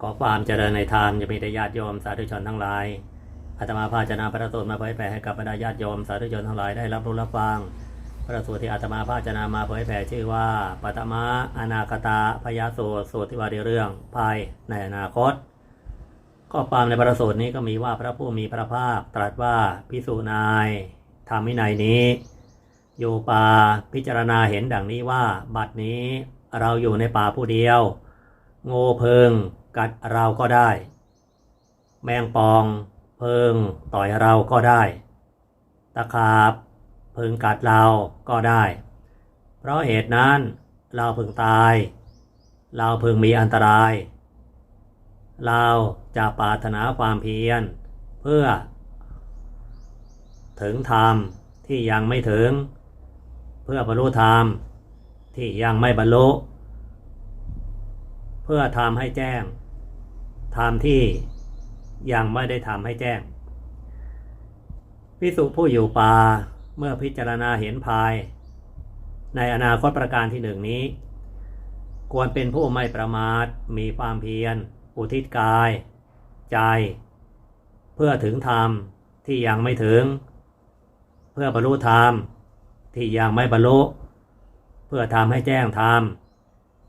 ขอความเจริญในธรรมจะมีแต่ญาติโยมสาธุชนทั้งหลายอาตมาภาจะนำพระสูตรมาเผยแผ่ให้กับบรรดาญาติโยมสาธุชนทั้งหลายได้รับรู้รับฟังพระสูตรที่อาตมาภาจะนำมาเผยแผ่ชื่อว่าปัตมะอนาคตาพยาสูตรสูตรที่ว่าในเรื่องภายในอนาคตข้อความในพระสูตรนี้ก็มีว่าพระผู้มีพระภาคตรัสว่าพิสูนายธรรมวินัยนี้อยู่ป่าพิจารณาเห็นดังนี้ว่า บัดนี้เราอยู่ในป่าผู้เดียว โง่เพิง กัดเราก็ได้ แมงปองเพิงต่อยเราก็ได้ ตะขาบเพิงกัดเราก็ได้ เพราะเหตุนั้นเราพึงตาย เราพึงมีอันตราย เราจะปรารถนาความเพียร เพื่อ ถึงธรรมที่ยังไม่ถึง เพื่อบรรลุธรรมที่ยังไม่บรรลุเพื่อทำให้แจ้ง ธรรมที่ยังไม่ได้ทำให้แจ้งพิสุผู้อยู่ป่าเมื่อพิจารณาเห็นภาย ในอนาคตประการที่หนึ่งนี้ ควรเป็นผู้ไม่ประมาทมีความเพียร อุทิศกาย ใจ เพื่อถึงธรรมที่ยังไม่ถึง เพื่อบรรลุธรรมที่ยังไม่บรรลุ เพื่อทำให้แจ้งธรรม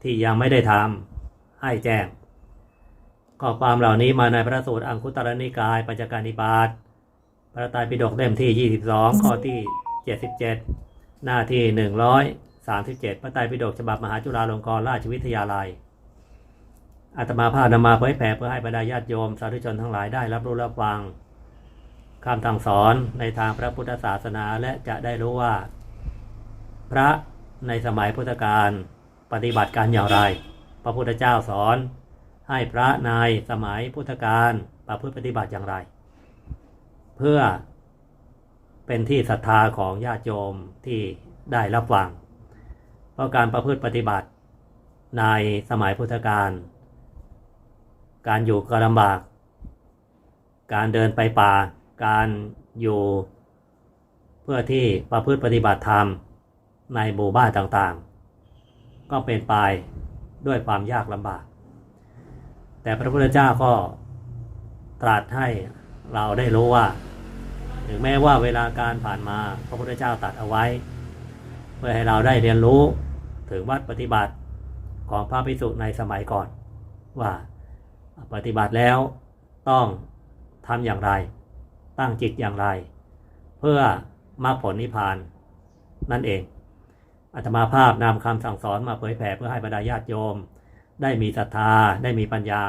ที่ยังไม่ได้ทำให้แจ้ง ข้อความเหล่านี้มาในพระสูตรอังคุตรนิกายปัญจการนิบาตพระไตรปิฎกเล่มที่ 22 ข้อที่ 77 หน้าที่ 137 พระไตรปิฎกฉบับมหาจุฬาลงกรณราชวิทยาลัยอาตมาภาพนำมาเผยแผ่เพื่อให้บรรดาญาติโยมสาธุชนทั้งหลายได้รับรู้รับฟังคำสั่งสอนในทางพระพุทธศาสนาและจะได้รู้ว่า พระในสมัยพุทธกาลปฏิบัติการอย่างไร พระพุทธเจ้าสอน ให้พระในสมัยพุทธกาลประพฤติปฏิบัติอย่างไร เพื่อเป็นที่ศรัทธาของญาติโยมที่ได้รับฟัง เพราะการประพฤติปฏิบัติในสมัยพุทธกาลการอยู่ก็ลำบาก การเดินไปป่า การอยู่เพื่อที่ประพฤติปฏิบัติธรรมในหมู่บ้านต่างๆ ก็เป็นไปด้วยความยากลำบาก แต่พระพุทธเจ้าก็ตรัสให้เราได้รู้ว่า ถึงแม้ว่าเวลาการผ่านมาพระพุทธเจ้าตรัสเอาไว้ เพื่อให้เราได้เรียนรู้ถึงวัดปฏิบัติของพระภิกษุในสมัยก่อน ว่าปฏิบัติแล้วต้องทำอย่างไร ตั้งจิตอย่างไร เพื่อมรรคผลนิพพานนั่นเองอาตมาภาพนำคำสั่งสอนมาเผยแผ่เพื่อให้บรรดาญาติโยม ได้มีศรัทธา ได้มีปัญญา